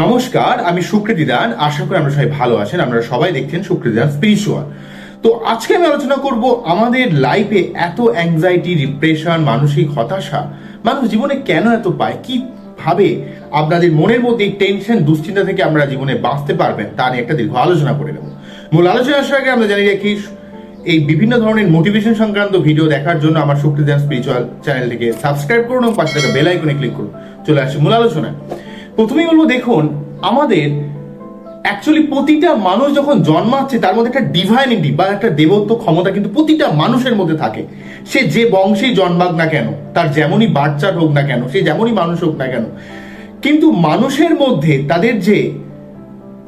নমস্কার, আমি সুকৃতি দান। আশা করি আমরা সবাই ভালো আছেন। আপনারা সবাই দেখছেন সুকৃতি দান স্পিরিচুয়াল তো আজকে আমি আলোচনা করব আমাদের লাইফে এত অ্যাংজাইটি ডিপ্রেশন মানসিক হতাশা, মানুষ জীবনে কেন এত পায় কি ভাবে আপনাদের মনের মধ্যে টেনশন দুশ্চিন্তা থেকে আমরা জীবনে বাঁচতে পারবেন, তা নিয়ে একটা দীর্ঘ আলোচনা করে নেব। মূল আলোচনা আসার আগে আমরা জানি রাখি, এই বিভিন্ন ধরনের মোটিভেশন সংক্রান্ত ভিডিও দেখার জন্য আমার শক্তি দান স্পিরিচুয়াল চ্যানেলটিকে সাবস্ক্রাইব করুন এবং পাশে থাকা বেল আইকনে ক্লিক করুন। চলে আসি মূল আলোচনায়। প্রথমেই বলব, দেখুন, আমাদের অ্যাকচুয়ালি প্রতিটা মানুষ যখন জন্মাচ্ছে, তার মধ্যে একটা ডিভাইনিটি বা একটা দেবত্ব ক্ষমতা কিন্তু প্রতিটা মানুষের মধ্যে থাকে। সে যে বংশেই জন্মাক না কেন, তার যেমনই বাচ্চার হোক না কেন, সে যেমনই মানুষ হোক না কেন, কিন্তু মানুষের মধ্যে তাদের যে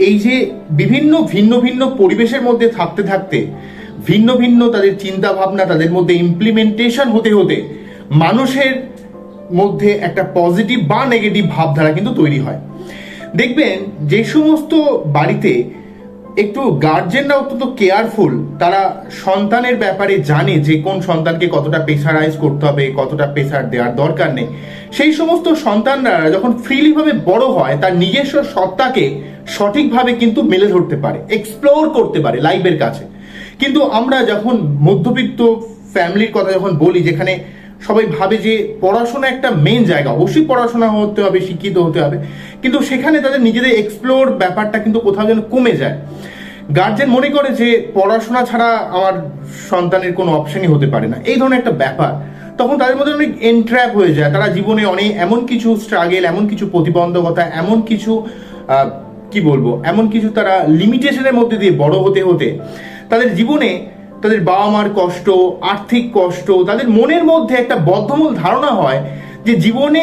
এই যে বিভিন্ন ভিন্ন ভিন্ন পরিবেশের মধ্যে থাকতে থাকতে, ভিন্ন ভিন্ন তাদের চিন্তা ভাবনা তাদের মধ্যে ইমপ্লিমেন্টেশন হতে হতে, মানুষের মধ্যে একটা পজিটিভ বা নেগেটিভ ভাবধারা কিন্তু তৈরি হয়। দেখবেন যে সমস্ত বাড়িতে একটু গার্জেনরা অত্যন্ত কেয়ারফুল তারা সন্তানের ব্যাপারে জানে যে কোন সন্তানকে কতটা প্রেশারাইজ করতে হবে, কতটা প্রেশার দেওয়ার দরকার নেই। সেই সমস্ত সন্তানরা যখন ফ্রিলি ভাবে বড় হয়, তার নিজস্ব সত্তাকে সঠিকভাবে কিন্তু মেলে ধরতে পারে এক্সপ্লোর করতে পারে লাইফের কাছে। কিন্তু আমরা যখন মধ্যবিত্ত ফ্যামিলির কথা যখন বলি, যেখানে সবাই ভাবে যে পড়াশোনা একটা মেন জায়গা। অবশ্যই পড়াশোনা হতে হবে, শিক্ষিত হতে হবে। কিন্তু সেখানে তাদের নিজেদের এক্সপ্লোর ব্যাপারটা কিন্তু কোথাও যেন কমে যায়। গার্জেন মনে করে যে পড়াশোনা ছাড়া আমার সন্তানের কোনো অপশনই হতে পারে না। এই ধরনের একটা ব্যাপার। তখন তাদের মধ্যে অনেক এন্ট্র্যাপ হয়ে যায়। তারা জীবনে অনেক, এমন কিছু স্ট্রাগেল এমন কিছু প্রতিবন্ধকতা, এমন কিছু কি বলব? এমন কিছু তারা লিমিটেশনের মধ্যে দিয়ে বড় হতে হতে তাদের জীবনে তাদের বাবা মার কষ্ট, আর্থিক কষ্ট, তাদের মনের মধ্যে একটা বদ্ধমূল ধারণা হয় যে জীবনে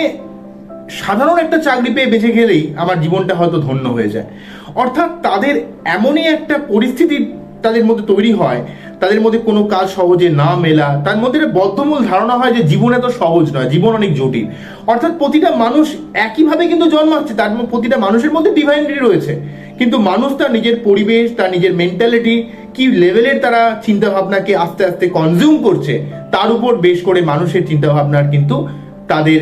সাধারণ একটা চাকরি পেয়ে বেঁচে গেলেই আমার জীবনটা হয়তো ধন্য হয়ে যায়। অর্থাৎ তাদের এমনই একটা পরিস্থিতি তাদের মধ্যে তৈরি হয়, তাদের মধ্যে কোনো কাজ সহজে না মেলা, তার মধ্যে একটা বদ্ধমূল ধারণা হয় যে জীবন এত সহজ নয়, জীবন অনেক জটিল। অর্থাৎ প্রতিটা মানুষ একইভাবে কিন্তু জন্মাচ্ছে, তার প্রতিটা মানুষের মধ্যে ডিভাইনিটি রয়েছে। কিন্তু মানুষ তার নিজের পরিবেশ, তার নিজের মেন্টালিটি কি লেভেলের তারা চিন্তা ভাবনাকে আস্তে আস্তে কনজিউম করছে, তার উপর বেশ করে মানুষের চিন্তা ভাবনার কিন্তু তাদের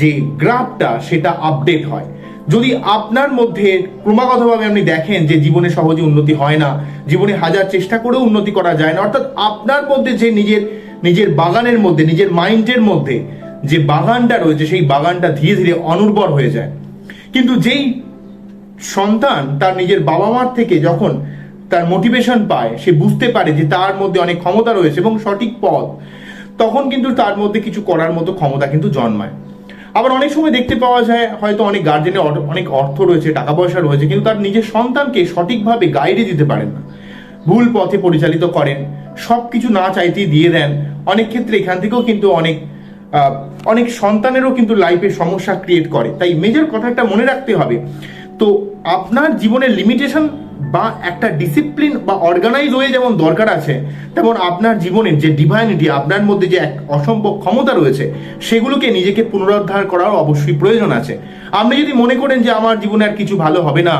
যে গ্রাফটা সেটা আপডেট হয়। যদি আপনার মধ্যে ক্রমাগতভাবে আপনি দেখেন যে জীবনে সহজে উন্নতি হয় না, জীবনে হাজার চেষ্টা করেও উন্নতি করা যায় না, অর্থাৎ আপনার মধ্যে যে নিজের নিজের বাগানের মধ্যে, নিজের মাইন্ডের মধ্যে যে বাগানটা রয়েছে, সেই বাগানটা ধীরে ধীরে অনুর্বর হয়ে যায়। কিন্তু যেই সন্তান তার নিজের বাবা মার থেকে যখন তার মোটিভেশন পায়, সে বুঝতে পারে যে তার মধ্যে অনেক ক্ষমতা রয়েছে এবং সঠিক পথ। তখন কিন্তু তার মধ্যে কিছু করার মতো ক্ষমতা কিন্তু জন্মায়। আবার অনেক সময় দেখতে পাওয়া যায়, হয়তো অনেক গার্জেনের অনেক অর্থ রয়েছে টাকা পয়সা রয়েছে, কিন্তু তার নিজের সন্তানকে সঠিকভাবে গাইডে দিতে পারেন না। ভুল পথে পরিচালিত করেন সব কিছু না চাইতেই দিয়ে দেন। অনেক ক্ষেত্রে এখান থেকেও কিন্তু অনেক অনেক সন্তানেরও কিন্তু লাইফে সমস্যা ক্রিয়েট করে। তাই মেজর কথাটা মনে রাখতে হবে, তো আপনার জীবনের লিমিটেশন বা একটা ডিসিপ্লিন বা অর্গানাইজ হয়ে যেমন দরকার আছে, তেমন আপনার জীবনের যে ডিভাইনিটি আপনার মধ্যে যে এক অসম্ভব ক্ষমতা রয়েছে, সেগুলোকে নিজেকে পুনরুদ্ধার করার অবশ্যই প্রয়োজন আছে। আপনি যদি মনে করেন যে আমার জীবনে আর কিছু ভালো হবে না,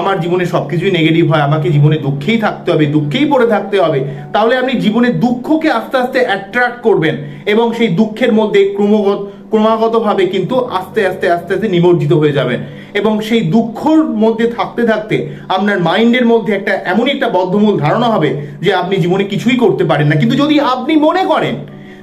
আমার জীবনে সবকিছুই নেগেটিভ হয়, আমাকে জীবনে দুঃখেই থাকতে হবে, দুঃখেই পড়ে থাকতে হবে, তাহলে আপনি জীবনে দুঃখকে আস্তে আস্তে অ্যাট্রাক্ট করবেন এবং সেই দুঃখের মধ্যে ক্রমাগত ক্রমাগতভাবে কিন্তু আস্তে আস্তে আস্তে আস্তে নিমজ্জিত হয়ে যাবেন এবং সেই দুঃখর মধ্যে থাকতে থাকতে আপনার মাইন্ডের মধ্যে একটা এমনই একটা বদ্ধমূল ধারণা হবে যে আপনি জীবনে কিছুই করতে পারেন না। কিন্তু যদি আপনি মনে করেন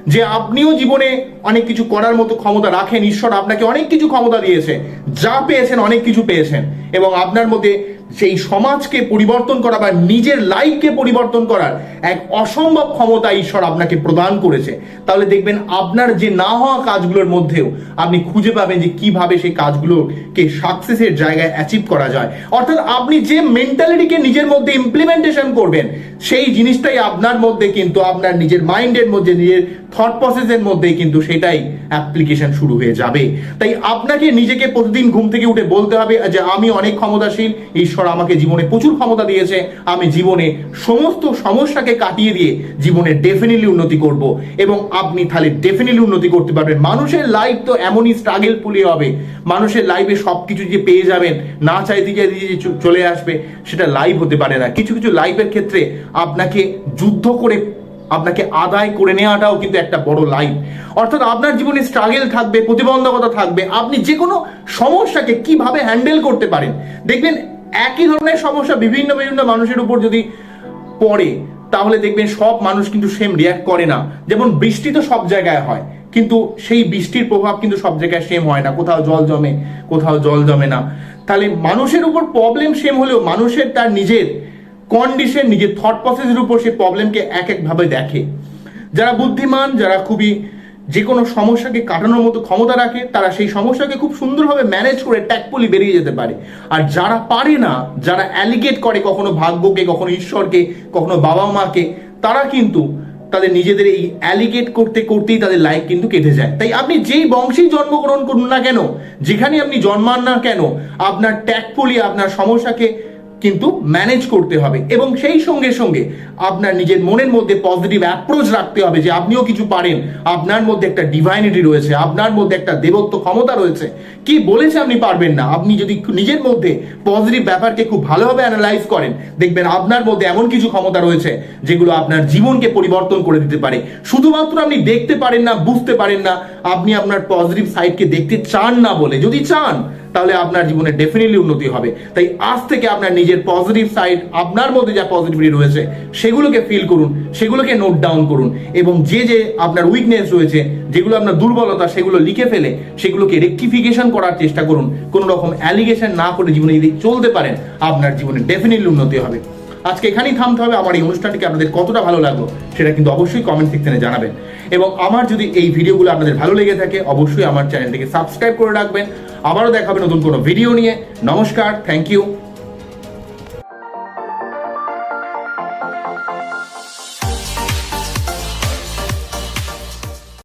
যে আপনিও জীবনে অনেক কিছু করার মতো ক্ষমতা রাখেন, ঈশ্বর আপনাকে অনেক কিছু ক্ষমতা দিয়েছে। যা পেয়েছেন, অনেক কিছু পেয়েছেন। এবং আপনার মধ্যে সেই সমাজকে পরিবর্তন করা বা নিজের লাইফকে পরিবর্তন করার এক অসম্ভব ক্ষমতা ঈশ্বর আপনাকে প্রদান করেছে। তাহলে দেখবেন, আপনার যে না হওয়া কাজগুলোর মধ্যেও আপনি খুঁজে পাবেন যে কীভাবে সেই কাজগুলোকে সাকসেসের জায়গায় অ্যাচিভ করা যায়। অর্থাৎ আপনি যে মেন্টালিটিকে নিজের মধ্যে ইমপ্লিমেন্টেশন করবেন, সেই জিনিসটাই আপনার মধ্যে কিন্তু, আপনার নিজের মাইন্ডের মধ্যে, নিজের থট প্রসেসের মধ্যেই কিন্তু সেটাই অ্যাপ্লিকেশন শুরু হয়ে যাবে। তাই আপনাকে নিজেকে প্রতিদিন ঘুম থেকে উঠে বলতে হবে যে, আমি অনেক ক্ষমতাশীল। ঈশ্বর আমাকে জীবনে প্রচুর ক্ষমতা দিয়েছে। আমি জীবনে সমস্ত সমস্যাকে কাটিয়ে দিয়ে জীবনে ডেফিনেটলি উন্নতি করব। এবং আপনি তাহলে ডেফিনেটলি উন্নতি করতে পারবেন। মানুষের লাইফ তো এমনই স্ট্রাগল ফুলি হবে। মানুষের লাইফে সব কিছু যে পেয়ে যাবেন, না চাইতে চাইতে যে চলে আসবে, সেটা লাইভ হতে পারে না। কিছু কিছু লাইফের ক্ষেত্রে আপনাকে যুদ্ধ করে আপনাকে আদায় করে নেওয়াটাও কিন্তু একটা বড় লাইফ অর্থাৎ আপনার জীবনে স্ট্রাগেল থাকবে, প্রতিবন্ধকতা থাকবে, আপনি যে কোনো সমস্যাকে কীভাবে হ্যান্ডেল করতে পারেন, দেখবেন একই ধরনের সমস্যা বিভিন্ন বিভিন্ন মানুষের উপর যদি পড়ে, তাহলে দেখবেন সব মানুষ কিন্তু সেম রিয়াক্ট করে না। যেমন বৃষ্টি তো সব জায়গায় হয়, কিন্তু সেই বৃষ্টির প্রভাব কিন্তু সব জায়গায় সেম হয় না। কোথাও জল জমে, কোথাও জল জমে না। তাহলে মানুষের উপর প্রবলেম সেম হলেও মানুষের তার নিজের কন্ডিশন নিজের থট প্রসেসের উপর সে প্রবলেমকে এক একভাবে দেখে। যারা বুদ্ধিমান, যারা খুবই যে কোনো সমস্যাকে কাটানোর মতো ক্ষমতা রাখে, তারা সেই সমস্যাকে খুব সুন্দরভাবে ম্যানেজ করে ট্যাকপুলি বেরিয়ে যেতে পারে। আর যারা পারে না, যারা অ্যালিগেট করে কখনো ভাগ্যকে, কখনো ঈশ্বরকে, কখনো বাবা মাকে, তারা কিন্তু তাদের নিজেদের এই অ্যালিগেট করতে, করতেই তাদের লাইফ কিন্তু কেটে যায়। তাই আপনি যেই বংশেই জন্মগ্রহণ করুন না কেন, যেখানে আপনি জন্মান না কেন, আপনার ট্যাকপুলি আপনার সমস্যাকে কিন্তু ম্যানেজ করতে হবে। এবং সেই সঙ্গে সঙ্গে আপনার নিজের মনের মধ্যে পজিটিভ অ্যাপ্রোচ রাখতে হবে যে আপনিও কিছু পারেন। আপনার মধ্যে একটা ডিভাইনিটি রয়েছে, আপনার মধ্যে একটা দেবত্ব ক্ষমতা রয়েছে। কি বলেছে আপনি পারবেন না। আপনি যদি নিজের মধ্যে পজিটিভ ব্যাপারকে খুব ভালোভাবে অ্যানালাইজ করেন, দেখবেন আপনার মধ্যে এমন কিছু ক্ষমতা রয়েছে যেগুলো আপনার জীবনকে পরিবর্তন করে দিতে পারে। শুধুমাত্র আপনি দেখতে পারেন না, বুঝতে পারেন না, আপনি আপনার পজিটিভ সাইডকে দেখতে চান না বলে। যদি চান তাহলে আপনার জীবনে ডেফিনেটলি উন্নতি হবে। তাই আজ থেকে আপনার নিজের পজিটিভ সাইড আপনার মধ্যে যা পজিটিভিটি রয়েছে, সেগুলোকে ফিল করুন, সেগুলোকে নোট ডাউন করুন এবং যে যে আপনার উইকনেস রয়েছে, যেগুলো আপনার দুর্বলতা, সেগুলো লিখে ফেলে, সেগুলোকে রেকটিফিকেশন করার চেষ্টা করুন। কোনো রকম অ্যালিগেশন না করে জীবনে যদি চলতে পারেন, আপনার জীবনে ডেফিনেটলি উন্নতি হবে। আজকে এখানেই থামতে হবে। আমার এই অনুষ্ঠানটিকে আপনাদের কতটা ভালো লাগল সেটা কিন্তু অবশ্যই কমেন্ট সেকশনে জানাবেন। এবং আমার যদি এই ভিডিওগুলো আপনাদের ভালো লেগে থাকে, অবশ্যই আমার চ্যানেলটিকে সাবস্ক্রাইব করে রাখবেন। আবারও দেখাবে নতুন কোনো ভিডিও নিয়ে। নমস্কার থ্যাংক ইউ